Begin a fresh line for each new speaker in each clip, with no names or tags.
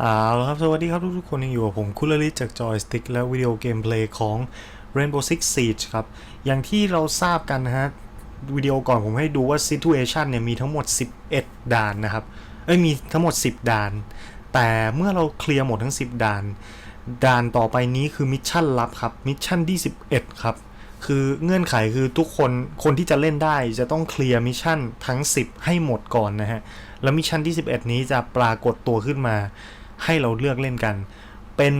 เอาละครับสวัสดีครับทุกๆคนยังอยู่กับผมคุลลิตจากจอยสติ๊กและวิดีโอเกมเพลย์ของ Rainbow Six Siege ครับ อย่างที่เราทราบกันนะฮะ วิดีโอก่อนผมให้ดูว่า Situation เนี่ยมีทั้งหมด 11 ด่านนะครับ เอ้ย มีทั้งหมด 10 ด่าน แต่เมื่อเราเคลียร์หมดทั้ง 10 ด่าน ด่านต่อไปนี้คือมิชชั่นลับครับ มิชชั่นที่ 11 ครับ คือเงื่อนไขคือทุกคน คนที่จะเล่นได้จะต้องเคลียร์มิชชั่นทั้ง 10 ให้หมดก่อนนะฮะ แล้วมิชชั่นที่ 11 นี้จะปรากฏตัวขึ้นมา ให้เราเลือกเล่นกัน เป็น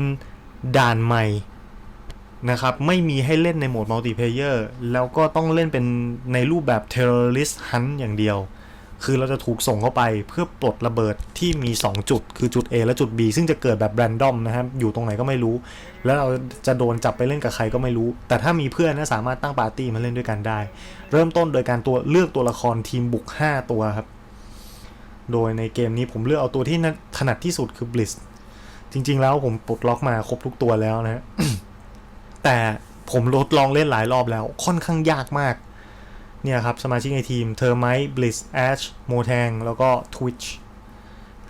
ด่านใหม่นะครับ ไม่มีให้เล่นในโหมดมัลติเพเยอร์แล้วก็ต้องเล่นเป็นในรูปแบบ Terrorist Hunt อย่างเดียว คือเราจะถูกส่งเข้าไปเพื่อปลดระเบิดที่มี 2 จุด คือจุด A และจุด B ซึ่งจะเกิดแบบแรนดอมนะครับ อยู่ตรงไหนก็ไม่รู้ แล้วเราจะโดนจับไปเล่นกับใครก็ไม่รู้ แต่ถ้ามีเพื่อนนะสามารถตั้งปาร์ตี้มาเล่นด้วยกันได้ เริ่มต้นโดยการตัวเลือกตัวละครทีมบุก 5 ตัวครับ โดยในเกมนี้ผมเลือกเอาตัวที่ถนัดที่สุดคือ Blitz จริง ๆ แล้วผมปลดล็อกมาครบทุกตัวแล้วนะฮะแต่ผมลดลองเล่นหลายรอบแล้ว ค่อนข้างยากมาก เนี่ยครับ สมาชิกในทีมเทอร์ไม e บลิสแอชโมแทงแล้วก็ Twitch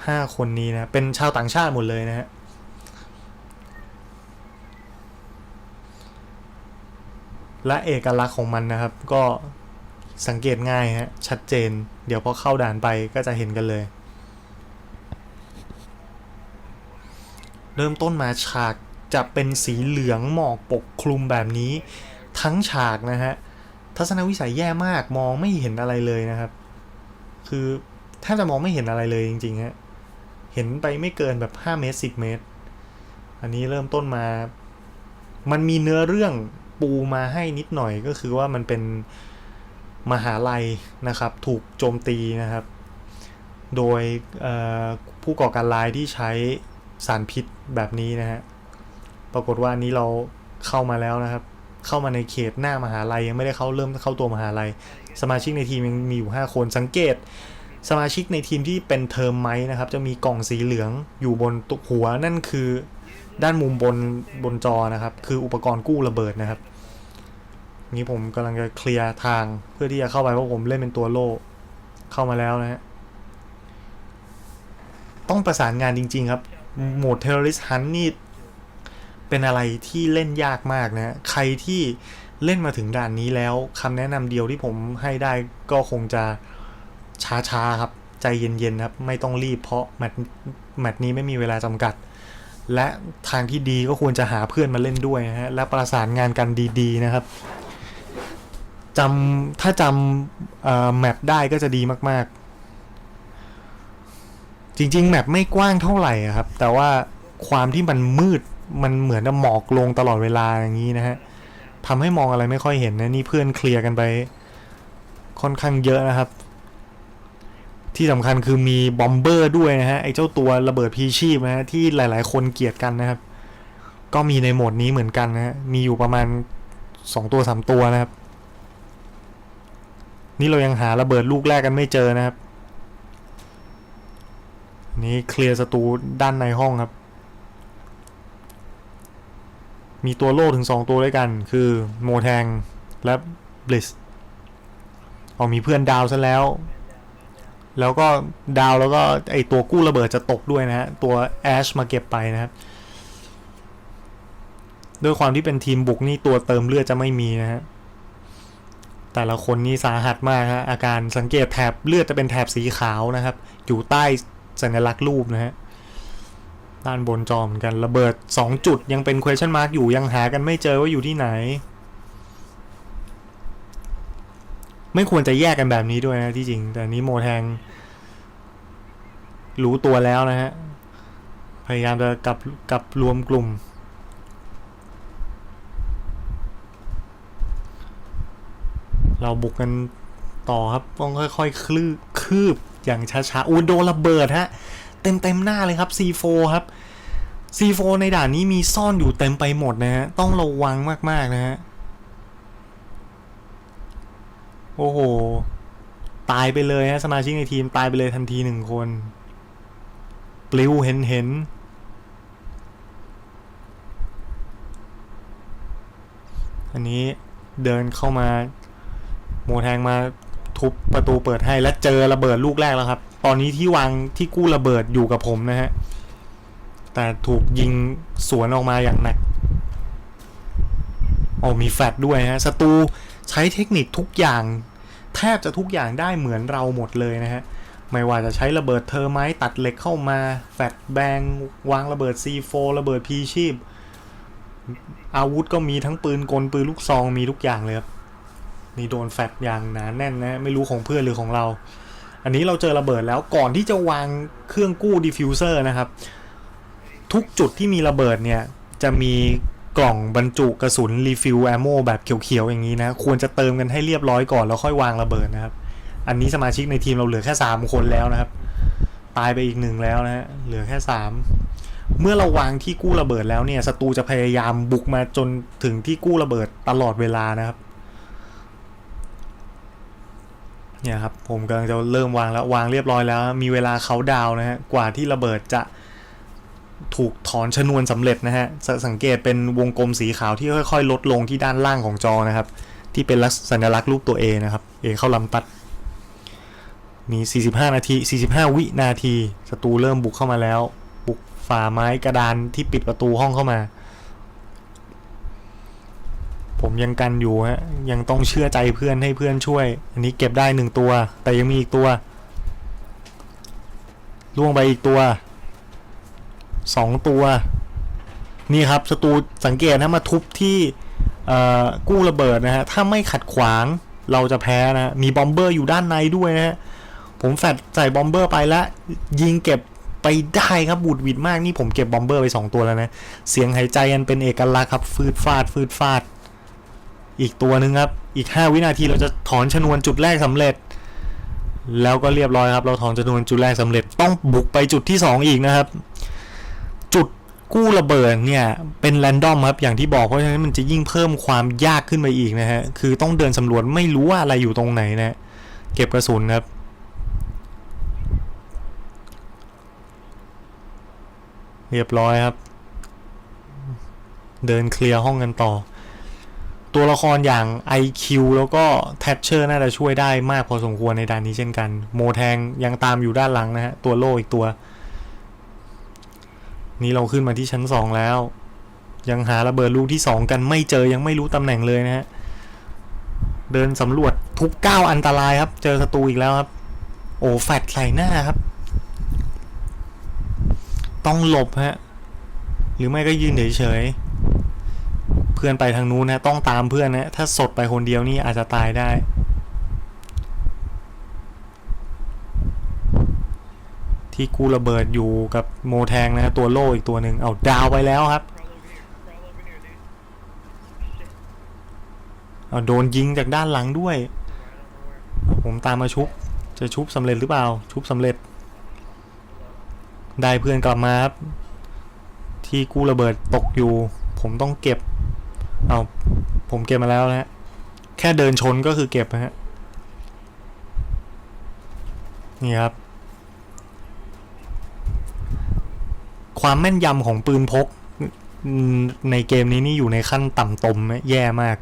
ห้าคนนี้นะ เป็นชาวต่างชาติหมดเลยนะฮะและเอกลักษณ์ของมันนะครับ ก็ สังเกตง่ายฮะ ชัดเจน เดี๋ยวพอเข้าด่านไปก็จะเห็นกันเลย เริ่มต้นมาฉากจะเป็นสีเหลืองหมอกปกคลุมแบบนี้ ทั้งฉากนะฮะ ทัศนวิสัยแย่มากมองไม่เห็นอะไรเลยนะครับ คือแทบจะมองไม่เห็นอะไรเลยจริงๆฮะ เห็นไปไม่เกินแบบ 5 เมตร 10 เมตร อันนี้เริ่มต้นมา มันมีเนื้อเรื่องปูมาให้นิดหน่อยก็คือว่ามันเป็น มหาลัยนะครับ ถูกโจมตีนะครับ โดยผู้ก่อการร้ายที่ใช้สารพิษแบบนี้นะฮะปรากฏว่าอันนี้เราเข้ามาแล้วนะครับ เข้ามาในเขตหน้ามหาลัยยังไม่ได้เข้าเริ่มเข้าตัวมหาลัย สมาชิกในทีมยังมีอยู่ 5 คนสังเกต สมาชิกในทีมที่เป็นเทอมไมนะครับ จะมีกล่องสีเหลืองอยู่บนตุกหัวนั่นคือด้านมุมบนบนจอนะครับ คืออุปกรณ์กู้ระเบิดนะครับ นี้ผมกำลังจะเคลียร์ทางเพื่อที่จะเข้าไปเพราะผมเล่นเป็นตัวโล่เข้ามาแล้วนะฮะต้องประสานงานจริง ๆ ครับ โหมด Terrorist Hunt นี่ เป็นอะไรที่เล่นยากมากนะ ใครที่เล่นมาถึงด่านนี้แล้วคำแนะนำเดียวที่ผมให้ได้ก็คงจะช้าๆครับ ใจเย็นๆครับ ไม่ต้องรีบเพราะแมตช์แมตช์นี้ไม่มีเวลาจำกัด และทางที่ดีก็ควรจะหาเพื่อนมาเล่นด้วยนะฮะ และประสานงานกันดี ๆ นะครับ จำถ้าจำแมปได้ก็จะดีมาก ๆ จริง ๆ แมปไม่กว้างเท่าไหร่ครับ แต่ว่าความที่มันมืดมันเหมือนจะหมอกลงตลอดเวลาอย่างนี้นะฮะทำให้มองอะไรไม่ค่อยเห็นนะนี่เพื่อนเคลียร์กันไป ค่อนข้างเยอะนะครับ ที่สำคัญคือมีบอมเบอร์ด้วยนะฮะไอ้เจ้าตัวระเบิดพีชีพนะฮะที่หลาย ๆ คนเกลียดกันนะครับ ก็มีในโหมดนี้เหมือนกันนะฮะมีอยู่ประมาณ2ตัว3ตัวนะครับ นี่เรายังหาระเบิดลูกแรกกันไม่เจอนะครับ นี่เคลียร์ศัตรูด้านในห้องครับ มีตัวโล่ถึง 2 ตัวด้วยกัน คือโมแทงและบลิสอ๋อมีเพื่อนดาวซะแล้ว แล้วก็ดาวแล้วก็ไอตัวกู้ระเบิดจะตกด้วยนะฮะ ตัวแอชมาเก็บไปนะครับด้วยความที่เป็นทีมบุกนี่ตัวเติมเลือดจะไม่มีนะฮะ แต่ละคนนี่สาหัสมากฮะอาการสังเกตแถบเลือดจะเป็นแถบสีขาวนะครับ อยู่ใต้สัญลักษณ์รูปนะฮะด้านบนจอมกันระเบิด 2 จุดยังเป็น question mark อยู่ยังหากันไม่เจอว่าอยู่ที่ไหน ไม่ควรจะแยกกันแบบนี้ด้วยนะที่จริง แต่นี้โมแทง รู้ตัวแล้วนะฮะ พยายามจะกลับกลับรวมกลุ่ม เราบุกกันต่อครับต้องค่อยๆคลืบคืบอย่างช้าๆอู้โดนระเบิดฮะเต็มเต็มๆหน้าเลยครับ C4 ครับ C4 ในด่านนี้มีซ่อนอยู่เต็มไปหมดนะฮะต้องระวังมากๆนะฮะโอ้โห ตายไปเลยฮะสมาชิกในทีมตายไปเลยทันทีหนึ่งคน ปลิวเห็นเห็นอันนี้เดินเข้ามา โมแทงมาทุบประตูเปิดให้และเจอระเบิดลูกแรกแล้วครับ ตอนนี้ที่วางที่กู้ระเบิดอยู่กับผมนะฮะ แต่ถูกยิงสวนออกมาอย่างหนักโอ้มีแฟลชด้วยฮะศัตรูใช้เทคนิคทุกอย่าง แทบจะทุกอย่างได้เหมือนเราหมดเลยนะฮะ ไม่ว่าจะใช้ระเบิดเทอร์ไมต์ตัดเหล็กเข้ามา แฟลชแบง วางระเบิด C4 ระเบิดพีชีพ อาวุธก็มีทั้งปืนกลปืนลูกซองมีทุกอย่างเลยครับ นี่โดนแฟลชอย่างหนาแน่นนะไม่รู้ของเพื่อนหรือของเรา อันนี้เราเจอระเบิดแล้วก่อนที่จะวางเครื่องกู้ดิฟฟิวเซอร์นะครับ ทุกจุดที่มีระเบิดเนี่ย จะมีกล่องบรรจุกระสุนรีฟิลแอมโมแบบเขียวๆอย่างนี้นะ ควรจะเติมกันให้เรียบร้อยก่อนแล้วค่อยวางระเบิดนะครับ อันนี้สมาชิกในทีมเราเหลือแค่ 3 คนแล้วนะครับ ตายไปอีกหนึ่งแล้วนะฮะเหลือแค่ 3 เมื่อเราวางที่กู้ระเบิดแล้วเนี่ยศัตรูจะพยายามบุกมาจนถึงที่กู้ระเบิดตลอดเวลานะครับ เนี่ยครับผมกำลังจะเริ่มวางแล้ววางเรียบร้อยแล้ว มีเวลาเขาดาวนะฮะกว่าที่ระเบิดจะถูกถอนชนวนสำเร็จนะฮะสสังเกตเป็นวงกลมสีขาวที่ค่อยๆ ลดลงที่ด้านล่างของจอนะครับ ที่เป็นลักษสัญลักษณ์รูปตัว A นะครับ A เข้าลำตัดมี 45 นาที 45 วินาทีศัตรูเริ่มบุกเข้ามาแล้ว บุกฝ่าไม้กระดานที่ปิดประตูห้องเข้ามา ผมยังกันอยู่ฮะยังต้องเชื่อใจเพื่อนให้เพื่อนช่วย อันนี้เก็บได้หนึ่งตัว แต่ยังมีอีกตัวล่วงไปอีกตัวสองตัว นี่ครับศัตรูสังเกตนะมาทุบที่กู้ระเบิดนะฮะถ้าไม่ขัดขวางเราจะแพ้นะมีบอมเบอร์อยู่ด้านในด้วยนะฮะผมแฟดใส่บอมเบอร์ไปแล้ว ยิงเก็บไปได้ครับบูดวิดมากนี่ผมเก็บบอมเบอร์ไป 2 ตัวแล้วนะ เสียงหายใจอันเป็นเอกลักษณ์ครับฟืดฟาดฟืดฟาด อีกตัวหนึ่งครับ อีก 5 วินาทีเราจะถอนชนวนจุดแรกสำเร็จ แล้วก็เรียบร้อยครับ เราถอนชนวนจุดแรกสำเร็จ ต้องบุกไปจุดที่ 2 อีกนะครับ จุดกู้ระเบิดเนี่ย เป็นแรนดอมครับอย่างที่บอกเพราะฉะนั้นมันจะยิ่งเพิ่มความยากขึ้นไปอีกนะฮะคือต้องเดินสำรวจไม่รู้ว่าอะไรอยู่ตรงไหนนะ เก็บกระสุนครับเรียบร้อยครับ เดินเคลียร์ห้องกันต่อ ตัวละครอย่าง IQ แล้วก็ Thatcher น่าจะช่วยได้มากพอสมควรในด่านนี้เช่นกัน โมแทงยังตามอยู่ด้านหลังนะฮะ ตัวโล่อีกตัว นี่เราขึ้นมาที่ชั้น 2 แล้ว ยังหาระเบิดลูกที่ 2 กันไม่เจอยังไม่รู้ตำแหน่งเลยนะฮะ เดินสำรวจทุกก้าวอันตรายครับ เจอศัตรูอีกแล้วครับ โอ้แฟดใส่หน้าครับ ต้องหลบฮะ หรือไม่ก็ยืนเฉยๆ เพื่อนไปทางนู้นนะต้องตามเพื่อนนะถ้าสดไปคนเดียวนี่อาจจะตายได้ที่กูระเบิดอยู่กับโมแทงนะตัวโล่อีกตัวหนึ่งเอาดาวไปแล้วครับ เอาโดนยิงจากด้านหลังด้วย ผมตามมาชุบ จะชุบสำเร็จหรือเปล่า ชุบสำเร็จ ได้เพื่อนกลับมาครับ ที่กู้ระเบิดตกอยู่ ผมต้องเก็บ เอาผมเก็บมาแล้วนะฮะ แค่เดินชนก็คือเก็บนะฮะ นี่ครับ ความแม่นยำของปืนพก ในเกมนี้นี่อยู่ในขั้นต่ำตมนะแย่มาก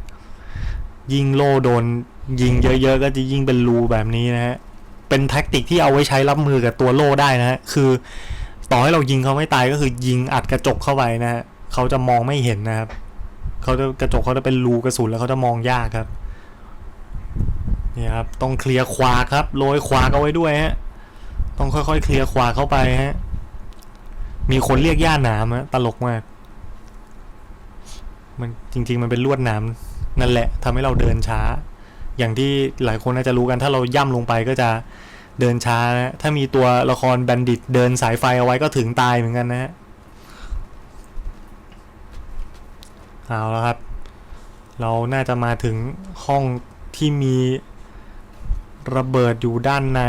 ยิงโล่โดน ยิงเยอะๆ ก็จะยิงเป็นรูแบบนี้นะฮะ เป็นแท็กติกที่เอาไว้ใช้รับมือกับตัวโล่ได้นะฮะ คือต่อให้เรายิงเขาไม่ตายก็คือยิงอัดกระจกเข้าไปนะฮะ เขาจะมองไม่เห็นนะครับ เขาจะกระจกเขาจะเป็นรูกระสุนแล้วเขาจะมองยากครับนี่ครับต้องเคลียร์ขวาครับโรยขวาเอาไว้ด้วยฮะต้องค่อยๆ เคลียร์ขวาเข้าไปฮะมีคนเรียกย่าหนามฮะตลกมาก มันจริง ๆ มันเป็นลวดหนามนั่นแหละทำให้เราเดินช้า อย่างที่หลายคนน่าจะรู้กันถ้าเราย่ำลงไปก็จะเดินช้านะถ้ามีตัวละครแบนดิตเดินสายไฟเอาไว้ก็ถึงตายเหมือนกันนะฮะ เอาแล้วครับ เราน่าจะมาถึงห้องที่มีระเบิดอยู่ด้านใน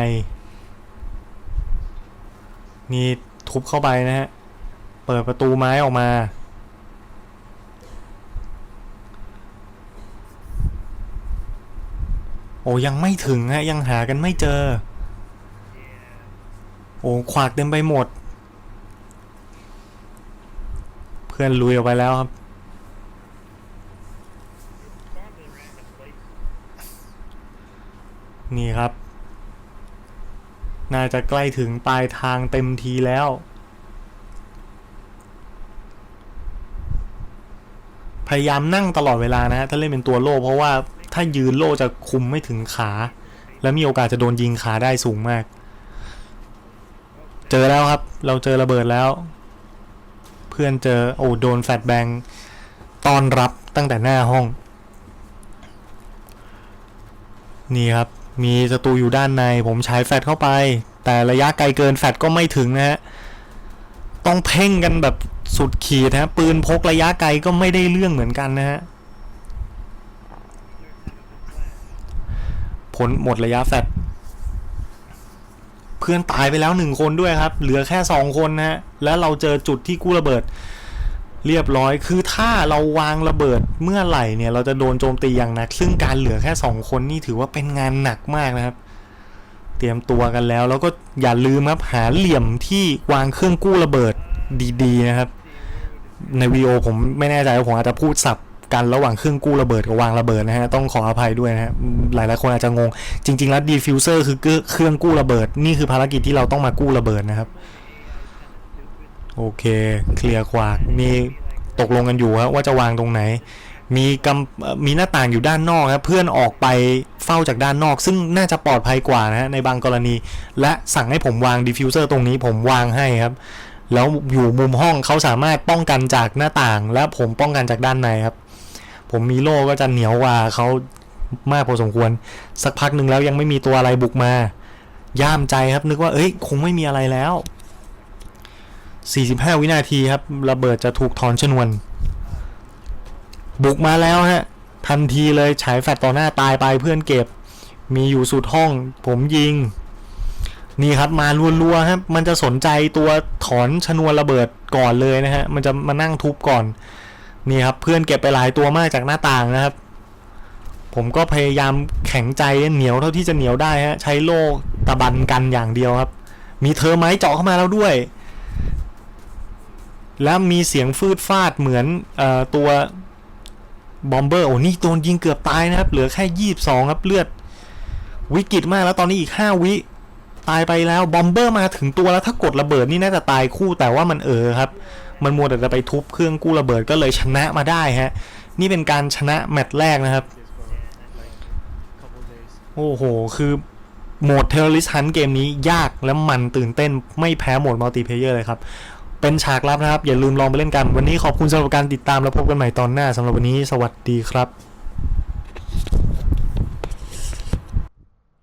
นี่ทุบเข้าไปนะฮะ เปิดประตูไม้ออกมา โอ้ยังไม่ถึงฮะ ยังหากันไม่เจอ โอ้ขวากเต็มไปหมด เพื่อนลุยออกไปแล้วครับ นี่ครับ น่าจะใกล้ถึงปลายทางเต็มทีแล้ว พยายามนั่งตลอดเวลานะฮะถ้าเล่นเป็นตัวโล่เพราะว่าถ้ายืนโล่จะคุมไม่ถึงขา และมีโอกาสจะโดนยิงขาได้สูงมาก เจอแล้วครับ เราเจอระเบิดแล้ว เพื่อนเจอโอ้โดนแฟดแบงตอนรับตั้งแต่หน้าห้อง นี่ครับ มีศัตรูอยู่ด้านใน ผมใช้แฟลชเข้าไป แต่ระยะไกลเกินแฟลชก็ไม่ถึงนะฮะ ต้องเพ่งกันแบบสุดขีดนะฮะ ปืนพกระยะไกลก็ไม่ได้เรื่องเหมือนกันนะฮะ ผลหมดระยะแฟลชเพื่อนตายไปแล้วหนึ่งคนด้วยครับ เหลือแค่สองคนนะฮะ แล้วเราเจอจุดที่กู้ระเบิด เรียบร้อยคือถ้าเราวางระเบิดเมื่อไหร่เนี่ย เราจะโดนโจมตีอย่างหนัก ซึ่งการเหลือแค่สองคนนี่ถือว่าเป็นงานหนักมากนะครับ เตรียมตัวกันแล้ว แล้วก็อย่าลืมครับหาเหลี่ยมที่วางเครื่องกู้ระเบิดดีๆนะครับ ในวีโอผมไม่แน่ใจว่าผมอาจจะพูดสับกันระหว่างเครื่องกู้ระเบิดกับวางระเบิดนะฮะต้องขออภัยด้วยนะฮะหลายๆคนอาจจะงง จริง ๆ แล้วดีฟิวเซอร์คือเครื่องกู้ระเบิด นี่คือภารกิจที่เราต้องมากู้ระเบิดนะครับ โอเค เคลียร์ขวามีตกลงกันอยู่ครับว่าจะวางตรงไหน มีกำมีหน้าต่างอยู่ด้านนอกครับเพื่อนออกไปเฝ้าจากด้านนอก ซึ่งน่าจะปลอดภัยกว่านะฮะในบางกรณี และสั่งให้ผมวางดิฟฟิวเซอร์ตรงนี้ผมวางให้ครับ แล้วอยู่มุมห้องเขาสามารถป้องกันจากหน้าต่าง และผมป้องกันจากด้านในครับ ผมมีโล่ก็จะเหนียวกว่าเขามากพอสมควร สักพักหนึ่งแล้วยังไม่มีตัวอะไรบุกมา ย่ามใจครับนึกว่าเอ้ย คงไม่มีอะไรแล้ว 45 วินาทีครับ ระเบิดจะถูกถอนชนวน บุกมาแล้วฮะ ทันทีเลยฉายแฟลชต่อหน้าตายไปเพื่อนเก็บ มีอยู่สุดห้อง ผมยิง นี่ครับมารัวๆครับมันจะสนใจตัวถอนชนวนระเบิดก่อนเลยนะฮะ มันจะมานั่งทุบก่อน นี่ครับเพื่อนเก็บไปหลายตัวมากจากหน้าต่างนะครับ ผมก็พยายามแข็งใจเหนียวเท่าที่จะเหนียวได้ฮะ ใช้โล่ตะบันกันอย่างเดียวครับ มีเธอไม้เจาะเข้ามาแล้วด้วย แล้วมีเสียงฟืดฟาดเหมือนอตัวบอมเบอร์โอ้นี่โดนยิงเกือบตายนะครับ เหลือแค่ยี่บสองครับเลือด วิกฤตมากแล้วตอนนี้อีกห้าวิ ตายไปแล้วบอมเบอร์มาถึงตัวแล้วถ้ากดระเบิดนี่น่าจะตายคู่แต่ว่ามันเออครับ มันมัวแต่จะไปทุบเครื่องกู้ระเบิดก็เลยชนะมาได้ฮะ นี่เป็นการชนะแมตช์แรกนะครับ โอ้โห คือโหมดเทอร์ริสฮันเกมนี้ยากและมันตื่นเต้นไม่แพ้โหมดมัลติเพเยอร์เลยครับ เป็นฉากลับนะครับ อย่าลืมลองไปเล่นกัน วันนี้ขอบคุณสำหรับการติดตามแล้วพบกันใหม่ตอนหน้าสำหรับวันนี้สวัสดีครับ